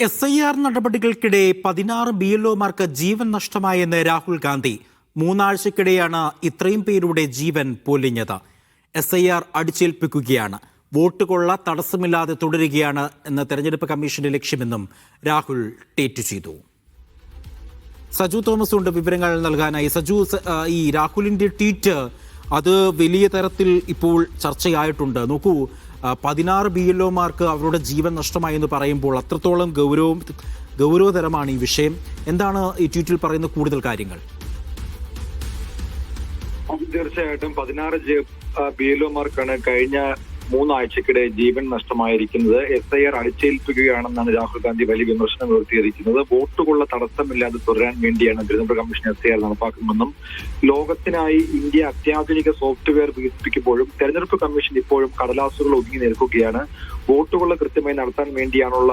S I R നടപടികൾക്കിടെ പതിനാറ് B L ഒമാർക്ക് ജീവൻ നഷ്ടമായെന്ന് രാഹുൽ ഗാന്ധി. മൂന്നാഴ്ചക്കിടെയാണ് ഇത്രയും പേരുടെ ജീവൻ പൊലിഞ്ഞത്. എസ് ഐ ആർ അടിച്ചേൽപ്പിക്കുകയാണ്. വോട്ട് കൊള്ള തടസ്സമില്ലാതെ തുടരുകയാണ് എന്ന തെരഞ്ഞെടുപ്പ് കമ്മീഷന്റെ ലക്ഷ്യമെന്നും രാഹുൽ ട്വീറ്റ് ചെയ്തു. സജു തോമസ് ഉണ്ട് വിവരങ്ങൾ നൽകാനായി. സജു ഈ രാഹുലിന്റെ ട്വീറ്റ് അത് വലിയ തരത്തിൽ ഇപ്പോൾ ചർച്ചയായിട്ടുണ്ട്. നോക്കൂ പതിനാറ് ബി എൽ ഒമാർക്ക് അവരുടെ ജീവൻ നഷ്ടമായി എന്ന് പറയുമ്പോൾ അത്രത്തോളം ഗൗരവം ഗൗരവതരമാണ് ഈ വിഷയം. എന്താണ് ഈ ട്വീറ്റിൽ പറയുന്ന കൂടുതൽ കാര്യങ്ങൾ? തീർച്ചയായിട്ടും പതിനാറ് ബി എൽ ഒമാർക്കാണ് കഴിഞ്ഞ മൂന്നാഴ്ചക്കിടെ ജീവൻ നഷ്ടമായിരിക്കുന്നത്. എസ് ഐ ആർ അടിച്ചേൽപ്പിക്കുകയാണെന്നാണ് രാഹുൽ ഗാന്ധി വലിയ വിമർശനം ഉയർത്തിയിരിക്കുന്നത്. വോട്ടുകൊള്ള തടസ്സമില്ലാതെ തുടരാൻ വേണ്ടിയാണ് Thiruvananthapuram commission S I R നടപ്പാക്കുന്നതെന്നും ലോകത്തിനായി ഇന്ത്യ അത്യാധുനിക സോഫ്റ്റ്വെയർ വികസിപ്പിക്കുമ്പോഴും തെരഞ്ഞെടുപ്പ് കമ്മീഷൻ ഇപ്പോഴും കടലാസുകൾ ഒതുങ്ങി നിൽക്കുകയാണ്. വോട്ടുകൊള്ള കൃത്യമായി നടത്താൻ വേണ്ടിയാണുള്ള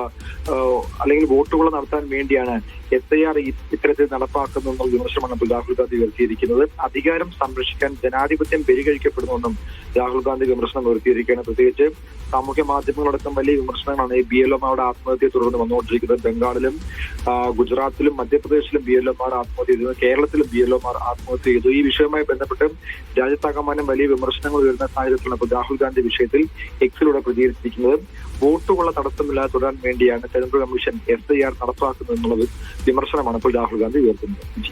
അല്ലെങ്കിൽ വോട്ടുകൊള്ള നടത്താൻ വേണ്ടിയാണ് എസ് ഐ ആർ ഇത്തരത്തിൽ നടപ്പാക്കുന്നതെന്നും വിമർശനമാണ് രാഹുൽ ഗാന്ധി ഉയർത്തിയിരിക്കുന്നത്. അധികാരം സംരക്ഷിക്കാൻ ജനാധിപത്യം പെരുകഴിക്കപ്പെടുന്നുവെന്നും രാഹുൽ ഗാന്ധി വിമർശനം ഉയർത്തിയിരിക്കുകയാണ്. പ്രത്യേകിച്ച് സാമൂഹ്യ മാധ്യമങ്ങളടക്കം വലിയ വിമർശനങ്ങളാണ്. ഈ ബി എൽ ഒമാരുടെ ആത്മഹത്യയെ തുടർന്ന് വന്നുകൊണ്ടിരിക്കുന്നത് ബംഗാളിലും ഗുജറാത്തിലും മധ്യപ്രദേശിലും ബി എൽ ഒമാർ ആത്മഹത്യ ചെയ്തു. കേരളത്തിലും ബി എൽ ഒമാർ ആത്മഹത്യ ചെയ്തു. ഈ വിഷയവുമായി ബന്ധപ്പെട്ട് രാജ്യത്താകമാനം വലിയ വിമർശനങ്ങൾ ഉയർന്ന സാഹചര്യത്തിലാണ് രാഹുൽ ഗാന്ധി വിഷയത്തിൽ എക്സിലൂടെ പ്രതികരിച്ചിരിക്കുന്നത്. വോട്ടുകൊള്ള തടസ്സമില്ലാതെ തുടരാൻ വേണ്ടിയാണ് തെരഞ്ഞെടുപ്പ് കമ്മീഷൻ എസ് ഐ ആർ വിമർശനമാണ് ഇപ്പോൾ രാഹുൽ ഗാന്ധി ഉയർത്തുന്നത്.